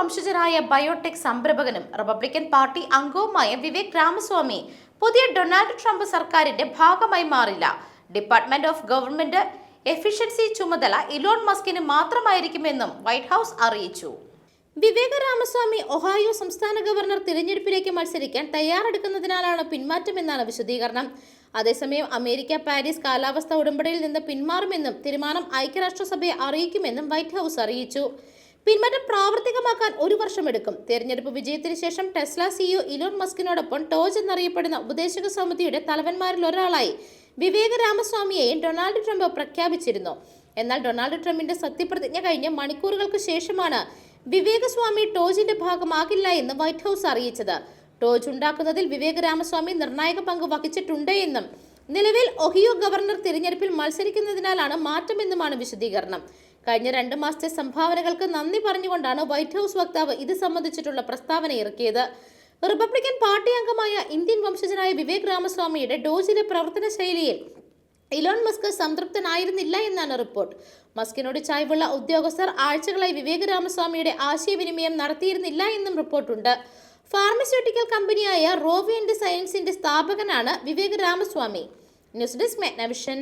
വംശജനായ biotech സംരംഭകനും Republican party അംഗവുമായ വിവേക് രാമസ്വാമി പുതിയ ഡൊണാൾഡ് ട്രംപ് സർക്കാരിന്റെ ഭാഗമായി മാറില്ല. ഡിപ്പാർട്ട്മെന്റ് ഓഫ് ഗവൺമെന്റ് എഫിഷ്യൻസി ചുമതല ഇലോൺ മസ്കിന് മാത്രമായിരിക്കുമെന്നും വൈറ്റ് ഹൗസ് അറിയിച്ചു. വിവേക രാമസ്വാമി ഒഹായോ സംസ്ഥാന ഗവർണർ തിരഞ്ഞെടുപ്പിലേക്ക് മത്സരിക്കാൻ തയ്യാറെടുക്കുന്നതിനാലാണ് പിന്മാറ്റമെന്നാണ് വിശദീകരണം. അതേസമയം അമേരിക്ക പാരീസ് കാലാവസ്ഥ ഉടമ്പടിയിൽ നിന്ന് പിന്മാറുമെന്നും തീരുമാനം ഐക്യരാഷ്ട്രസഭയെ അറിയിക്കുമെന്നും വൈറ്റ് ഹൗസ് അറിയിച്ചു. പിന്മാറ്റം പ്രാവർത്തികമാക്കാൻ ഒരു വർഷം എടുക്കും. തെരഞ്ഞെടുപ്പ് വിജയത്തിന് ശേഷം ടെസ്ല സിഇഒ ഇലോൺ മസ്കിനോടൊപ്പം ടോജ് എന്നറിയപ്പെടുന്ന ഉപദേശക സമിതിയുടെ തലവന്മാരിൽ ഒരാളായി വിവേക രാമസ്വാമിയെയും ഡൊണാൾഡ് ട്രംപ് പ്രഖ്യാപിച്ചിരുന്നു. എന്നാൽ ഡൊണാൾഡ് ട്രംപിന്റെ സത്യപ്രതിജ്ഞ കഴിഞ്ഞ മണിക്കൂറുകൾക്ക് ശേഷമാണ് വിവേകസ്വാമി ടോജിന്റെ ഭാഗമാകില്ല എന്ന് വൈറ്റ് ഹൗസ് അറിയിച്ചത്. ടോജ് ഉണ്ടാക്കുന്നതിൽ വിവേക രാമസ്വാമി നിർണായക പങ്ക് വഹിച്ചിട്ടുണ്ട് എന്നും നിലവിൽ ഒഹിയോ ഗവർണർ തിരഞ്ഞെടുപ്പിൽ മത്സരിക്കുന്നതിനാലാണ് മാറ്റമെന്നുമാണ് വിശദീകരണം. കഴിഞ്ഞ രണ്ട് മാസത്തെ സംഭാവനകൾക്ക് നന്ദി പറഞ്ഞുകൊണ്ടാണ് വൈറ്റ് ഹൗസ് വക്താവ് ഇത് സംബന്ധിച്ചിട്ടുള്ള പ്രസ്താവന ഇറക്കിയത്. റിപ്പബ്ലിക്കൻ പാർട്ടി അംഗമായ ഇന്ത്യൻ വംശജനായ വിവേക് രാമസ്വാമിയുടെ ഡോജിലെ പ്രവർത്തന ശൈലിയിൽ ഇലോൺ മസ്ക് സംതൃപ്തനായിരുന്നില്ല എന്നാണ് റിപ്പോർട്ട്. മസ്കിനോട് ചായ്വുള്ള ഉദ്യോഗസ്ഥർ ആഴ്ചകളായി വിവേക് രാമസ്വാമിയുടെ ആശയവിനിമയം നടത്തിയിരുന്നില്ല എന്നും റിപ്പോർട്ടുണ്ട്. ഫാർമസ്യൂട്ടിക്കൽ കമ്പനിയായ റോവി ആൻഡ് സയൻസിന്റെ സ്ഥാപകനാണ് വിവേക് രാമസ്വാമി. News desk മെഗ്നവിഷൻ.